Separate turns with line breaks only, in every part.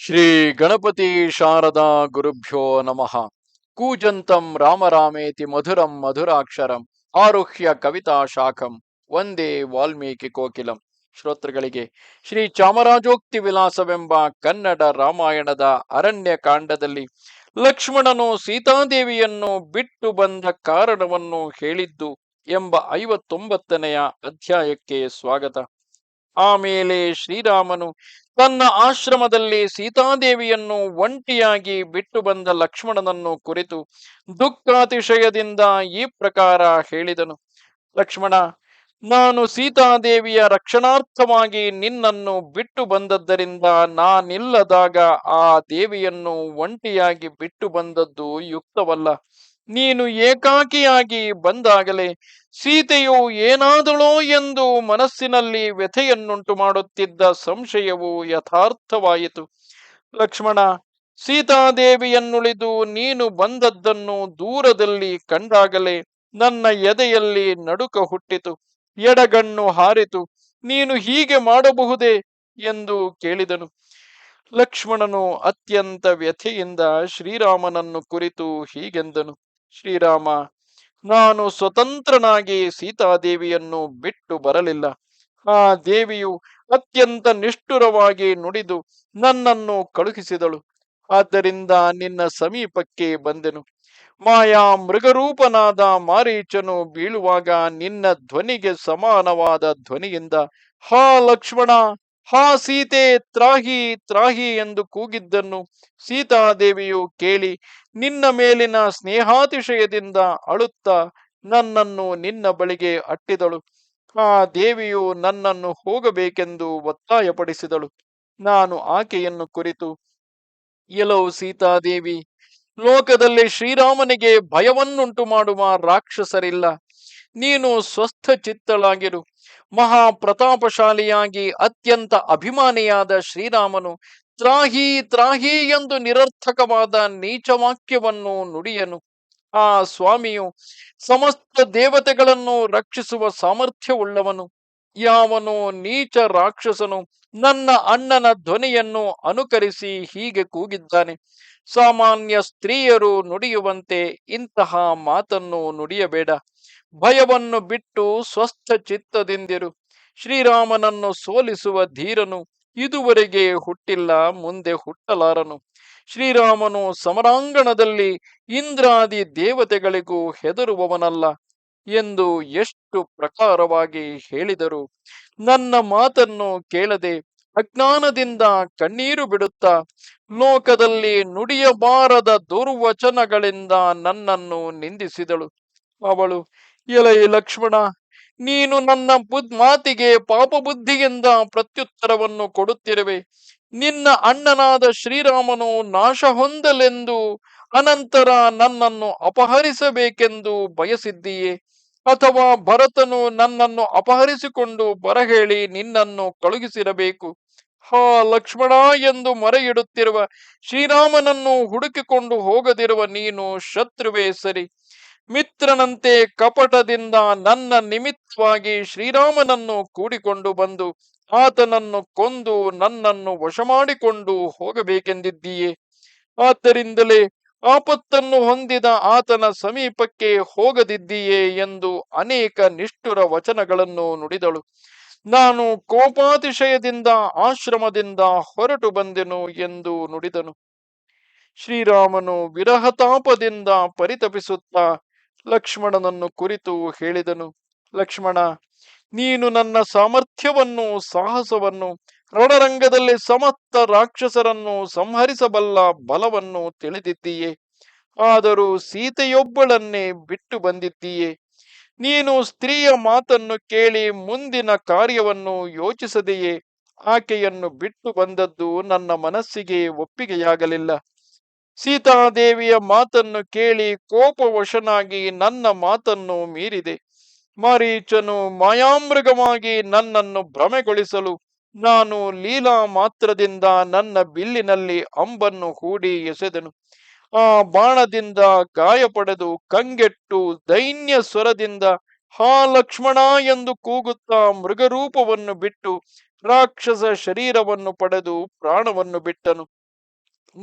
ಶ್ರೀ ಗಣಪತಿ ಶಾರದಾ ಗುರುಭ್ಯೋ ನಮಃ. ಕೂಜಂತಂ ರಾಮರಾಮೇತಿ ಮಧುರಂ ಮಧುರಾಕ್ಷರಂ ಆರುಹ್ಯ ಕವಿತಾ ಶಾಖಂ ಒಂದೇ ವಾಲ್ಮೀಕಿ ಕೋಕಿಲಂ. ಶ್ರೋತೃಗಳಿಗೆ ಶ್ರೀ ಚಾಮರಾಜೋಕ್ತಿ ವಿಲಾಸವೆಂಬ ಕನ್ನಡ ರಾಮಾಯಣದ ಅರಣ್ಯ ಕಾಂಡದಲ್ಲಿ ಲಕ್ಷ್ಮಣನು ಸೀತಾದೇವಿಯನ್ನು ಬಿಟ್ಟು ಬಂದ ಕಾರಣವನ್ನು ಹೇಳಿದ್ದು ಎಂಬ ಐವತ್ತೊಂಬತ್ತನೆಯ ಅಧ್ಯಾಯಕ್ಕೆ ಸ್ವಾಗತ. ಆಮೇಲೆ ಶ್ರೀರಾಮನು ತನ್ನ ಆಶ್ರಮದಲ್ಲಿ ಸೀತಾದೇವಿಯನ್ನು ಒಂಟಿಯಾಗಿ ಬಿಟ್ಟು ಬಂದ ಲಕ್ಷ್ಮಣನನ್ನು ಕುರಿತು ದುಃಖಾತಿಶಯದಿಂದ ಈ ಪ್ರಕಾರ ಹೇಳಿದನು. ಲಕ್ಷ್ಮಣ, ನಾನು ಸೀತಾದೇವಿಯ ರಕ್ಷಣಾರ್ಥವಾಗಿ ನಿನ್ನನ್ನು ಬಿಟ್ಟು ಬಂದದ್ದರಿಂದ ನಾನಿಲ್ಲದಾಗ ಆ ದೇವಿಯನ್ನು ಒಂಟಿಯಾಗಿ ಬಿಟ್ಟು ಬಂದದ್ದು ಯುಕ್ತವಲ್ಲ. ನೀನು ಏಕಾಕಿಯಾಗಿ ಬಂದಾಗಲೇ ಸೀತೆಯು ಏನಾದಳೋ ಎಂದು ಮನಸ್ಸಿನಲ್ಲಿ ವ್ಯಥೆಯನ್ನುಂಟು ಮಾಡುತ್ತಿದ್ದ ಸಂಶಯವು ಯಥಾರ್ಥವಾಯಿತು. ಲಕ್ಷ್ಮಣ, ಸೀತಾದೇವಿಯನ್ನುಳಿದು ನೀನು ಬಂದದ್ದನ್ನು ದೂರದಲ್ಲಿ ಕಂಡಾಗಲೇ ನನ್ನ ಎದೆಯಲ್ಲಿ ನಡುಕ ಹುಟ್ಟಿತು, ಎಡಗಣ್ಣು ಹಾರಿತು, ನೀನು ಹೀಗೆ ಮಾಡಬಹುದೇ ಎಂದು ಕೇಳಿದನು. ಲಕ್ಷ್ಮಣನು ಅತ್ಯಂತ ವ್ಯಥೆಯಿಂದ ಶ್ರೀರಾಮನನ್ನು ಕುರಿತು ಹೀಗೆಂದನು. ಶ್ರೀರಾಮ, ನಾನು ಸ್ವತಂತ್ರನಾಗಿ ಸೀತಾದೇವಿಯನ್ನು ಬಿಟ್ಟು ಬರಲಿಲ್ಲ. ಆ ದೇವಿಯು ಅತ್ಯಂತ ನಿಷ್ಠುರವಾಗಿ ನುಡಿದು ನನ್ನನ್ನು ಕಳುಹಿಸಿದಳು. ಆದ್ದರಿಂದ ನಿನ್ನ ಸಮೀಪಕ್ಕೆ ಬಂದೆನು. ಮಾಯಾ ಮೃಗರೂಪನಾದ ಮಾರೀಚನು ಬೀಳುವಾಗ ನಿನ್ನ ಧ್ವನಿಗೆ ಸಮಾನವಾದ ಧ್ವನಿಯಿಂದ, ಹಾ ಲಕ್ಷ್ಮಣ ಹಾ, ಸೀತೆ, ತ್ರಾಹಿ ತ್ರಾಹಿ ಎಂದು ಕೂಗಿದ್ದನ್ನು ಸೀತಾದೇವಿಯು ಕೇಳಿ, ನಿನ್ನ ಮೇಲಿನ ಸ್ನೇಹಾತಿಶಯದಿಂದ ಅಳುತ್ತಾ ನನ್ನನ್ನು ನಿನ್ನ ಬಳಿಗೆ ಅಟ್ಟಿದಳು. ಆ ದೇವಿಯು ನನ್ನನ್ನು ಹೋಗಬೇಕೆಂದು ಒತ್ತಾಯಪಡಿಸಿದಳು. ನಾನು ಆಕೆಯನ್ನು ಕುರಿತು ಎಲೋ ಸೀತಾದೇವಿ, ಲೋಕದಲ್ಲಿ ಶ್ರೀರಾಮನಿಗೆ ಭಯವನ್ನುಂಟು ಮಾಡುವ ರಾಕ್ಷಸರಿಲ್ಲ. ನೀನು ಸ್ವಸ್ಥ ಚಿತ್ತಳಾಗಿರು ಮಹಾ ಪ್ರತಾಪಶಾಲಿಯಾಗಿ ಅತ್ಯಂತ ಅಭಿಮಾನಿಯಾದ ಶ್ರೀರಾಮನು ತ್ರಾಹಿ ತ್ರಾಹಿ ಎಂದು ನಿರರ್ಥಕವಾದ ನೀಚವಾಕ್ಯವನ್ನು ನುಡಿಯನು. ಆ ಸ್ವಾಮಿಯು ಸಮಸ್ತ ದೇವತೆಗಳನ್ನು ರಕ್ಷಿಸುವ ಸಾಮರ್ಥ್ಯವುಳ್ಳವನು. ಯಾವನು ನೀಚ ರಾಕ್ಷಸನು ನನ್ನ ಅಣ್ಣನ ಧ್ವನಿಯನ್ನು ಅನುಕರಿಸಿ ಹೀಗೆ ಕೂಗಿದ್ದಾನೆ. ಸಾಮಾನ್ಯ ಸ್ತ್ರೀಯರು ನುಡಿಯುವಂತೆ ಇಂತಹ ಮಾತನ್ನು ನುಡಿಯಬೇಡ. ಭಯವನ್ನು ಬಿಟ್ಟು ಸ್ವಸ್ಥ ಚಿತ್ತದಿಂದಿರು. ಶ್ರೀರಾಮನನ್ನು ಸೋಲಿಸುವ ಧೀರನು ಇದುವರೆಗೆ ಹುಟ್ಟಿಲ್ಲ, ಮುಂದೆ ಹುಟ್ಟಲಾರನು. ಶ್ರೀರಾಮನು ಸಮರಾಂಗಣದಲ್ಲಿ ಇಂದ್ರಾದಿ ದೇವತೆಗಳಿಗೂ ಹೆದರುವವನಲ್ಲ. ಎಂದು ಎಷ್ಟು ಪ್ರಕಾರವಾಗಿ ಹೇಳಿದರು, ನನ್ನ ಮಾತನ್ನು ಕೇಳದೆ ಅಜ್ಞಾನದಿಂದ ಕಣ್ಣೀರು ಬಿಡುತ್ತಾ, ಲೋಕದಲ್ಲಿ ನುಡಿಯಬಾರದ ದುರ್ವಚನಗಳಿಂದ ನನ್ನನ್ನು ನಿಂದಿಸಿದಳು. ಅವಳು, ಎಲೈ ಲಕ್ಷ್ಮಣ, ನೀನು ನನ್ನ ಬುದ್, ಮಾತಿಗೆ ಪಾಪ ಬುದ್ಧಿಯಿಂದ ಪ್ರತ್ಯುತ್ತರವನ್ನು ಕೊಡುತ್ತಿರುವೆ. ನಿನ್ನ ಅಣ್ಣನಾದ ಶ್ರೀರಾಮನು ನಾಶ ಹೊಂದಲೆಂದು ಅನಂತರ ನನ್ನನ್ನು ಅಪಹರಿಸಬೇಕೆಂದು ಬಯಸಿದ್ದೀಯೇ. ಅಥವಾ ಭರತನು ನನ್ನನ್ನು ಅಪಹರಿಸಿಕೊಂಡು ಬರಹೇಳಿ ನಿನ್ನನ್ನು ಕಳುಹಿಸಿರಬೇಕು. ಹಾ, ಲಕ್ಷ್ಮಣ ಎಂದು ಮರೆಯಿಡುತ್ತಿರುವ ಶ್ರೀರಾಮನನ್ನು ಹುಡುಕಿಕೊಂಡು ಹೋಗದಿರುವ ನೀನು ಶತ್ರುವೇ ಸರಿ. ಮಿತ್ರನಂತೆ ಕಪಟದಿಂದ ನನ್ನ ನಿಮಿತ್ತವಾಗಿ ಶ್ರೀರಾಮನನ್ನು ಕೂಡಿಕೊಂಡು ಬಂದು ಆತನನ್ನು ಕೊಂದು ನನ್ನನ್ನು ವಶ ಮಾಡಿಕೊಂಡು ಹೋಗಬೇಕೆಂದಿದ್ದೀಯೇ? ಆದ್ದರಿಂದಲೇ ಆಪತ್ತನ್ನು ಹೊಂದಿದ ಆತನ ಸಮೀಪಕ್ಕೆ ಹೋಗದಿದ್ದೀಯೇ ಎಂದು ಅನೇಕ ನಿಷ್ಠುರ ವಚನಗಳನ್ನು ನುಡಿದಳು. ನಾನು ಕೋಪಾತಿಶಯದಿಂದ ಆಶ್ರಮದಿಂದ ಹೊರಟು ಬಂದೆನು ಎಂದು ನುಡಿದನು. ಶ್ರೀರಾಮನು ವಿರಹತಾಪದಿಂದ ಪರಿತಪಿಸುತ್ತಾ ಲಕ್ಷ್ಮಣನನ್ನು ಕುರಿತು ಹೇಳಿದನು. ಲಕ್ಷ್ಮಣ, ನೀನು ನನ್ನ ಸಾಮರ್ಥ್ಯವನ್ನು, ಸಾಹಸವನ್ನು ರಣರಂಗದಲ್ಲಿ ಸಮಸ್ತ ರಾಕ್ಷಸರನ್ನು ಸಂಹರಿಸಬಲ್ಲ ಬಲವನ್ನು ತಿಳಿದಿದ್ದೀಯೇ. ಆದರೂ ಸೀತೆಯೊಬ್ಬಳನ್ನೇ ಬಿಟ್ಟು ಬಂದಿದ್ದೀಯೇ. ನೀನು ಸ್ತ್ರೀಯ ಮಾತನ್ನು ಕೇಳಿ ಮುಂದಿನ ಕಾರ್ಯವನ್ನು ಯೋಚಿಸದೆಯೇ? ಆಕೆಯನ್ನು ಬಿಟ್ಟು ಬಂದದ್ದು ನನ್ನ ಮನಸ್ಸಿಗೆ ಒಪ್ಪಿಗೆಯಾಗಲಿಲ್ಲ. ಸೀತಾದೇವಿಯ ಮಾತನ್ನು ಕೇಳಿ ಕೋಪವಶನಾಗಿ ನನ್ನ ಮಾತನ್ನು ಮೀರಿದೆ. ಮಾರೀಚನು ಮಾಯಾಮೃಗವಾಗಿ ನನ್ನನ್ನು ಭ್ರಮೆಗೊಳಿಸಲು ನಾನು ಲೀಲಾ ಮಾತ್ರದಿಂದ ನನ್ನ ಬಿಲ್ಲಿನಲ್ಲಿ ಅಂಬನ್ನು ಹೂಡಿ ಎಸೆದನು. ಆ ಬಾಣದಿಂದ ಗಾಯ ಪಡೆದು ಕಂಗೆಟ್ಟು ದೈನ್ಯ ಸ್ವರದಿಂದ, ಹಾ ಲಕ್ಷ್ಮಣ ಎಂದು ಕೂಗುತ್ತಾ ಮೃಗರೂಪವನ್ನು ಬಿಟ್ಟು ರಾಕ್ಷಸ ಶರೀರವನ್ನು ಪಡೆದು ಪ್ರಾಣವನ್ನು ಬಿಟ್ಟನು.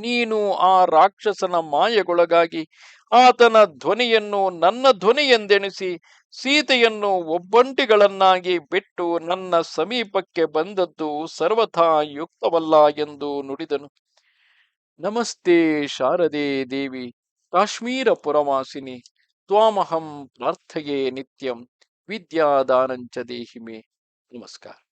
ನೀನು ಆ ರಾಕ್ಷಸನ ಮಾಯಗೊಳಗಾಗಿ ಆತನ ಧ್ವನಿಯನ್ನು ನನ್ನ ಧ್ವನಿಯೆಂದೆಣಿಸಿ ಸೀತೆಯನ್ನು ಒಬ್ಬಂಟಿಗಳನ್ನಾಗಿ ಬಿಟ್ಟು ನನ್ನ ಸಮೀಪಕ್ಕೆ ಬಂದದ್ದು ಸರ್ವಥಾ ಯುಕ್ತವಲ್ಲ ಎಂದು ನುಡಿದನು. ನಮಸ್ತೆ ಶಾರದೆ ದೇವಿ ಕಾಶ್ಮೀರ ಪುರವಾಸಿನಿ ತ್ವಾಮಹಂ ಪ್ರಾರ್ಥೆಯೇ ನಿತ್ಯಂ, ವಿದ್ಯಾದಾನಂಚ ದೇಹಿಮೆ. ನಮಸ್ಕಾರ.